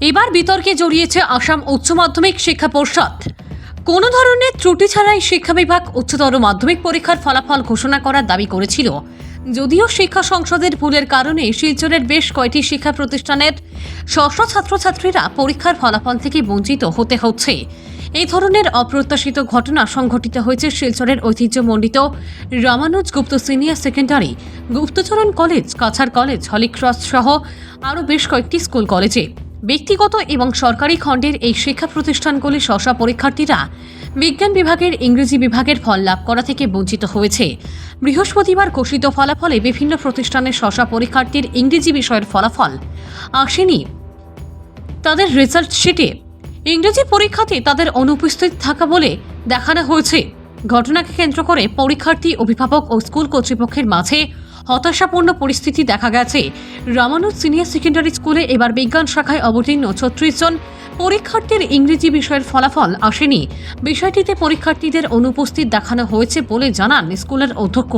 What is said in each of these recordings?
এবার বিতর্কে জড়িয়েছে আসাম উচ্চ মাধ্যমিক শিক্ষা পর্ষদ। কোনো ধরনের ত্রুটি ছাড়াই শিক্ষা বিভাগ উচ্চতর মাধ্যমিক পরীক্ষার ফলাফল ঘোষণা করার দাবি করেছিল। যদিও শিক্ষা সংসদের ভুলের কারণে শিলচরের বেশ কয়েকটি শিক্ষা প্রতিষ্ঠানের ষষ্ঠ ছাত্রছাত্রীরা পরীক্ষার ফলাফল থেকে বঞ্চিত হতে হচ্ছে। এই ধরনের অপ্রত্যাশিত ঘটনা সংঘটিত হয়েছে শিলচরের ঐতিহ্যমণ্ডিত Ramanuj Gupta senior secondary, Guptacharan college, Cachar college, Holy Cross সহ আরও বেশ কয়েকটি স্কুল কলেজে। ব্যক্তিগত এবং সরকারি খণ্ডের এই শিক্ষা প্রতিষ্ঠানগুলি শশা পরীক্ষার্থীরা বিজ্ঞান বিভাগের ইংরেজি বিভাগের ফল লাভ করা থেকে বঞ্চিত হয়েছে। বৃহস্পতিবার ঘোষিত ফলাফলে বিভিন্ন প্রতিষ্ঠানের শশা পরীক্ষার্থীর ইংরেজি বিষয়ের ফলাফল আসেনি। তাদের রেজাল্ট শিটে ইংরেজি পরীক্ষাতে তাদের অনুপস্থিত থাকা বলে দেখানো হয়েছে। ঘটনাকে কেন্দ্র করে পরীক্ষার্থী, অভিভাবক ও স্কুল কর্তৃপক্ষের মাঝে হতাশাপূর্ণ পরিস্থিতি দেখা গেছে। রামানুজ সিনিয়র সেকেন্ডারি স্কুলে এবার বিজ্ঞান শাখায় অবতীর্ণ ছত্রিশ জন। পরীক্ষার্থীর ইংরেজি বিষয়ের ফলাফল আসেনি। বিষয়টিতে পরীক্ষার্থীদের অনুপস্থিত দেখানো হয়েছে বলে জানান স্কুলের অধ্যক্ষ।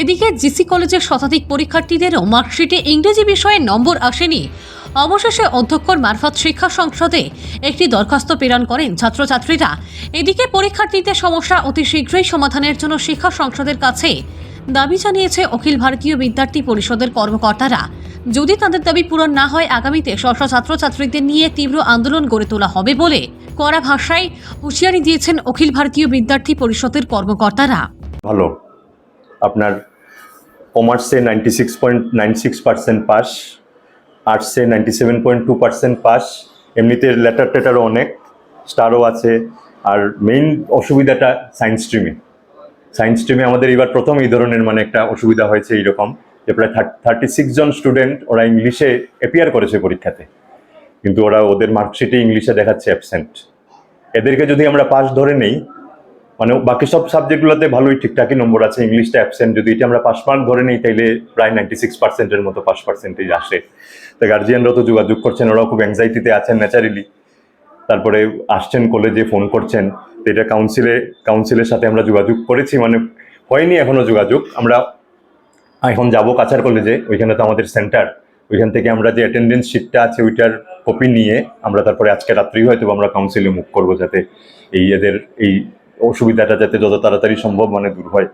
এদিকে জিসি কলেজের শতাধিক পরীক্ষার্থীদেরও মার্কশিটে ইংরেজি বিষয়ে নম্বর আসেনি। অবশেষে অধ্যক্ষর মারফত শিক্ষা সংসদে একটি দরখাস্ত প্রেরণ করেন ছাত্রছাত্রীরা। এদিকে পরীক্ষার্থীদের সমস্যা অতি শীঘ্রই সমাধানের জন্য শিক্ষা সংসদের কাছে দাবি জানিয়েছে অখিল ভারতীয় বিদ্যার্থী পরিষদের কর্মকর্তারা। যদি তাদের দাবি পূরণ না হয়, আগামীতে স্ব ছাত্রছাত্রীদের নিয়ে তীব্র আন্দোলন গড়ে তোলা হবে বলে কড়া ভাষায় হুঁশিয়ারি দিয়েছেন অখিল ভারতীয় বিদ্যার্থী পরিষদের কর্মকর্তারা। ভালো। আপনার কমার্সে ninety six point nine six percent pass, আর্টসে ninety seven point two percent pass, এমনিতে লেটার টেটারও অনেক, স্টারও আছে, আর মেইন অসুবিধাটা সায়েন্স স্ট্রিমে সায়েন্স স্ট্রিমে আমাদের এবার প্রথম এই ধরনের মানে একটা অসুবিধা হয়েছে এইরকম যে প্রায় থার্টি সিক্স জন স্টুডেন্ট ওরা ইংলিশে অ্যাপিয়ার করেছে পরীক্ষাতে। কিন্তু ওরা ওদের মার্কশিটে ইংলিশে দেখাচ্ছে অ্যাবসেন্ট এদেরকে যদি আমরা পাস ধরে নেই মানে বাকি সব সাবজেক্টগুলোতে ভালোই ঠিকঠাকই নম্বর আছে ইংলিশটা অ্যাবসেন্ট যদি এটা আমরা পাস মার্ক ধরে নিই, তাইলে প্রায় নাইনটি সিক্স পার্সেন্টের মতো পাস পার্সেন্টেজ আসে। তো গার্জিয়ানরা তো যোগাযোগ করছেন, ওরাও খুব অ্যাংজাইটিতে আছেন ন্যাচারালি তারপরে আসছেন কলেজে ফোন করছেন। এটা কাউন্সিলে কাউন্সিলের সাথে আমরা যোগাযোগ করেছি মানে হয়নি এখনও যোগাযোগ। আমরা এখন যাব কাছাড় কলেজে ওইখানে তো আমাদের সেন্টার ওইখান থেকে আমরা যে অ্যাটেন্ডেন্স শিটটা আছে, ওইটার কপি নিয়ে আমরা তারপরে আজকে রাত্রি হয়তো আমরা কাউন্সিলে মুখ করব যাতে এই এদের, এই অসুবিধাটা যাতে যত তাড়াতাড়ি সম্ভব মানে দূর হয়।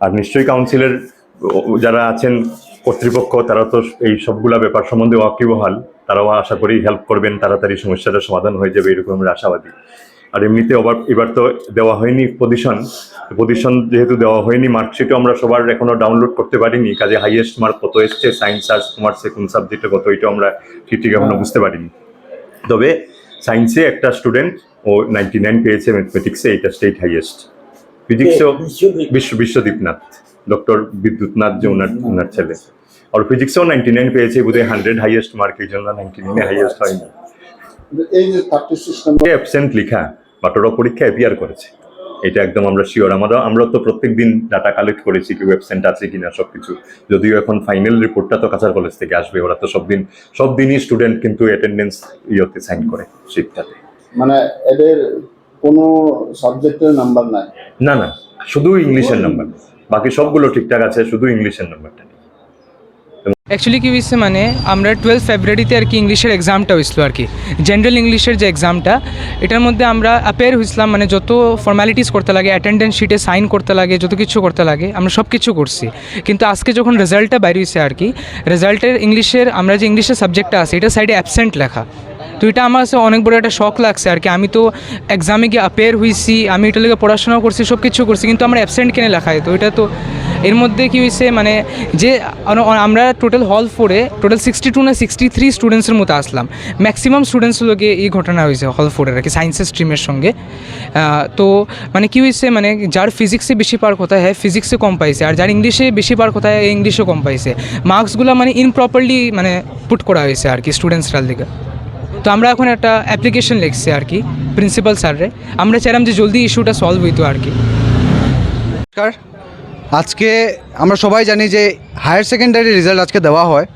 আর নিশ্চয়ই কাউন্সিলের যারা আছেন কর্তৃপক্ষ, তারা তো এই সবগুলা ব্যাপার সম্বন্ধে ওয়াকিবহাল। তারাও আশা করি হেল্প করবেন, তাড়াতাড়ি সমস্যাটা সমাধান হয়ে যাবে, এরকম আমরা আশাবাদী। আর এমনিতে আবার এবার তো দেওয়া হয়নি পজিশন পজিশন যেহেতু দেওয়া হয়নি মার্কশিটও আমরা সবার এখনও ডাউনলোড করতে পারিনি। কাজে হাইয়েস্ট মার্ক কত এসছে সায়েন্স আর্টস কমার্সে কোন সাবজেক্টে কত এটাও আমরা ঠিক ঠিক এখনও বুঝতে পারিনি। তবে সায়েন্সে একটা স্টুডেন্ট ও নাইনটি নাইন পেয়েছে ম্যাথমেটিক্সে এটা স্টেট হাইয়েস্ট ফিজিক্সেও বিশ্ব বিশ্বদীপনাথ ডক্টর বিদ্যুৎনাথ যে ওনার ওনার ছেলে। আর ফিজিক্সেও নাইনটি নাইন পেয়েছে বোধহয় হান্ড্রেড হাইয়েস্ট মার্ক এই জন্য নাইনটি নাইনে হাইয়েস্ট হয়নি। অ্যাবসেন্ট লেখা। বাট ওরা পরীক্ষা অ্যাপিয়ার করেছে। এটা একদম আমরা শিওর আমরা আমরা তো প্রত্যেক দিন ডাটা কালেক্ট করেছি কি অ্যাবসেন্ট আছে কিনা সব কিছু যদিও এখন ফাইনাল রিপোর্টটা তো কাছার কলেজ থেকে আসবে ওরা তো সব দিন সব দিনই স্টুডেন্ট কিন্তু অ্যাটেন্ডেন্স ইয়েতে সাইন করে শিটটাতে মানে এদের কোনো সাবজেক্টের নাম্বার নাই? না না শুধু ইংলিশের নাম্বার বাকি সবগুলো ঠিকঠাক আছে শুধু ইংলিশের নাম্বারটা অ্যাকচুয়ালি কী হয়েছে মানে আমরা টুয়েলভ ফেব্রুয়ারিতে আর কি ইংলিশের এক্সামটা হয়েছিল আর কি। জেনারেল ইংলিশের যে এক্সামটা এটার মধ্যে আমরা অ্যাপেয়ার হয়েছিলাম মানে যত ফর্মালিটিস করতে লাগে অ্যাটেন্ডেন্স শিটে সাইন করতে লাগে, যত কিছু করতে লাগে, আমরা সব কিছু করছি। কিন্তু আজকে যখন রেজাল্টটা বাইরে হয়েছে আর কি রেজাল্টের ইংলিশের আমরা যে ইংলিশের সাবজেক্টটা আছে, এটা সাইডে অ্যাবসেন্ট লেখা। তো এটা আমার কাছে অনেক বড় একটা শখ লাগছে আর কি। আমি তো এক্সামে গিয়ে অ্যাপেয়ার হয়েছি আমি এটা লেগে পড়াশোনাও করছি সব কিছু করছি, কিন্তু আমার অ্যাবসেন্ট কেনে লেখায় তো এটা তো এর মধ্যে কী হয়েছে মানে যে আমরা টোটাল হল ফোরে টোটাল সিক্সটি টু না সিক্সটি থ্রি স্টুডেন্টসের মতো আসলাম। ম্যাক্সিমাম স্টুডেন্টস লোকে এই ঘটনা হয়েছে হল ফোরের আর কি সায়েন্সের স্ট্রিমের সঙ্গে। তো মানে কী হয়েছে মানে যার ফিজিক্সে বেশি পার কথা হয় ফিজিক্সে কম পাইছে, আর যার ইংলিশে বেশি পার কথা হয় ইংলিশে কম পাইছে। মার্কসগুলো মানে ইনপ্রপারলি মানে পুট করা হয়েছে আর কি স্টুডেন্টসরার দিকে তো আমরা এখন একটা অ্যাপ্লিকেশন লিখছি আর কি প্রিন্সিপাল স্যাররে আমরা চাইলাম যে জলদি ইস্যুটা সলভ হইতো আর কি। নমস্কার। আজকে আমরা সবাই জানি যে হায়ার সেকেন্ডারি রেজাল্ট আজকে দেওয়া হয়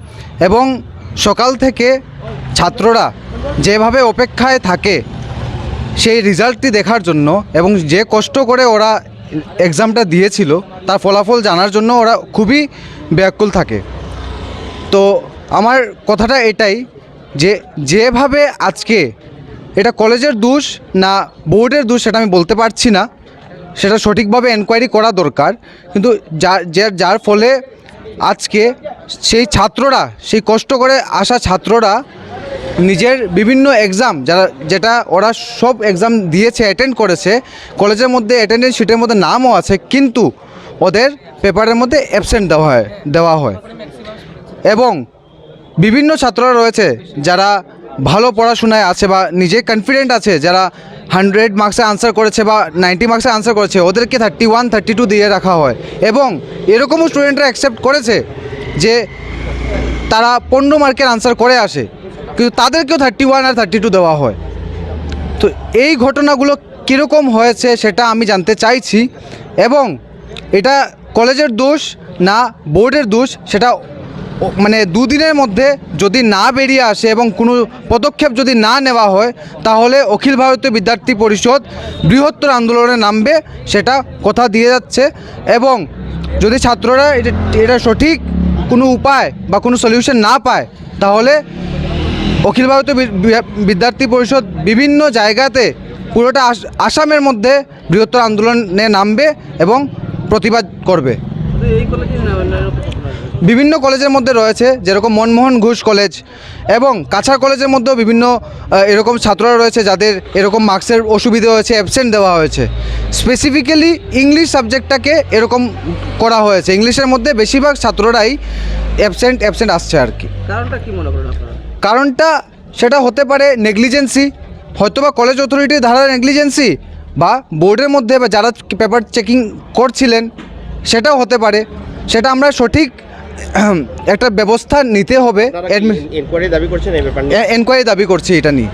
এবং সকাল থেকে ছাত্ররা যেভাবে অপেক্ষায় থাকে সেই রেজাল্টটি দেখার জন্য এবং যে কষ্ট করে ওরা এক্সামটা দিয়েছিল, তার ফলাফল জানার জন্য ওরা খুবই ব্যাকুল থাকে। তো আমার কথাটা এটাই যে যেভাবে আজকে এটা কলেজের দোষ না বোর্ডের দোষ সেটা আমি বলতে পারছি না সেটা সঠিকভাবে এনকোয়ারি করা দরকার। কিন্তু যার যার ফলে আজকে সেই ছাত্ররা, সেই কষ্ট করে আসা ছাত্ররা নিজের বিভিন্ন এক্সাম যারা, যেটা ওরা সব এক্সাম দিয়েছে অ্যাটেন্ড করেছে, কলেজের মধ্যে অ্যাটেন্ডেন্স শিটের মধ্যে নামও আছে, কিন্তু ওদের পেপারের মধ্যে অ্যাবসেন্ট দেওয়া হয় দেওয়া হয়। এবং বিভিন্ন ছাত্ররা রয়েছে যারা ভালো পড়াশোনায় আছে বা নিজে কনফিডেন্ট আছে, যারা হান্ড্রেড মার্কসে আনসার করেছে বা নাইনটি মার্কসে আনসার করেছে, ওদেরকে থার্টি ওয়ান থার্টি টু দিয়ে রাখা হয়। এবং এরকমও স্টুডেন্টরা অ্যাকসেপ্ট করেছে যে তারা পনেরো মার্কের আনসার করে আসে, কিন্তু তাদেরকেও থার্টি ওয়ান আর থার্টি টু দেওয়া হয়। তো এই ঘটনাগুলো কীরকম হয়েছে সেটা আমি জানতে চাইছি, এবং এটা কলেজের দোষ না বোর্ডের দোষ, সেটা মানে দুদিনের মধ্যে যদি না বেরিয়ে আসে এবং কোনো পদক্ষেপ যদি না নেওয়া হয়, তাহলে অখিল ভারতীয় বিদ্যার্থী পরিষদ বৃহত্তর আন্দোলনে নামবে, সেটা কথা দিয়ে যাচ্ছে। এবং যদি ছাত্ররা এটা এটা সঠিক কোনো উপায় বা কোনো সলিউশন না পায়, তাহলে অখিল ভারতীয় বিদ্যার্থী পরিষদ বিভিন্ন জায়গাতে পুরোটা আস- আসামের মধ্যে বৃহত্তর আন্দোলনে নামবে এবং প্রতিবাদ করবে। বিভিন্ন কলেজের মধ্যে রয়েছে যেরকম মনমোহন ঘোষ কলেজ এবং কাছাড় কলেজের মধ্যেও বিভিন্ন এরকম ছাত্ররা রয়েছে যাদের এরকম মার্কসের অসুবিধা হয়েছে অ্যাবসেন্ট দেওয়া হয়েছে। স্পেসিফিক্যালি ইংলিশ সাবজেক্টটাকে এরকম করা হয়েছে। ইংলিশের মধ্যে বেশিরভাগ ছাত্ররাই অ্যাবসেন্ট অ্যাবসেন্ট আসছে আর কি। কারণটা কি মনে করেন আপনারা? কারণটা সেটা হতে পারে নেগলিজেন্সি। হয়তোবা কলেজ অথরিটির ধারা নেগলিজেন্সি বা বোর্ডের মধ্যে বা যারা পেপার চেকিং করছিলেন সেটাও হতে পারে। সেটা আমরা সঠিক একটা ব্যবস্থা নিতে হবে এনকোয়ারি দাবি করছেন এই ব্যাপার এনকোয়ারি দাবি করছি এটা নিয়ে।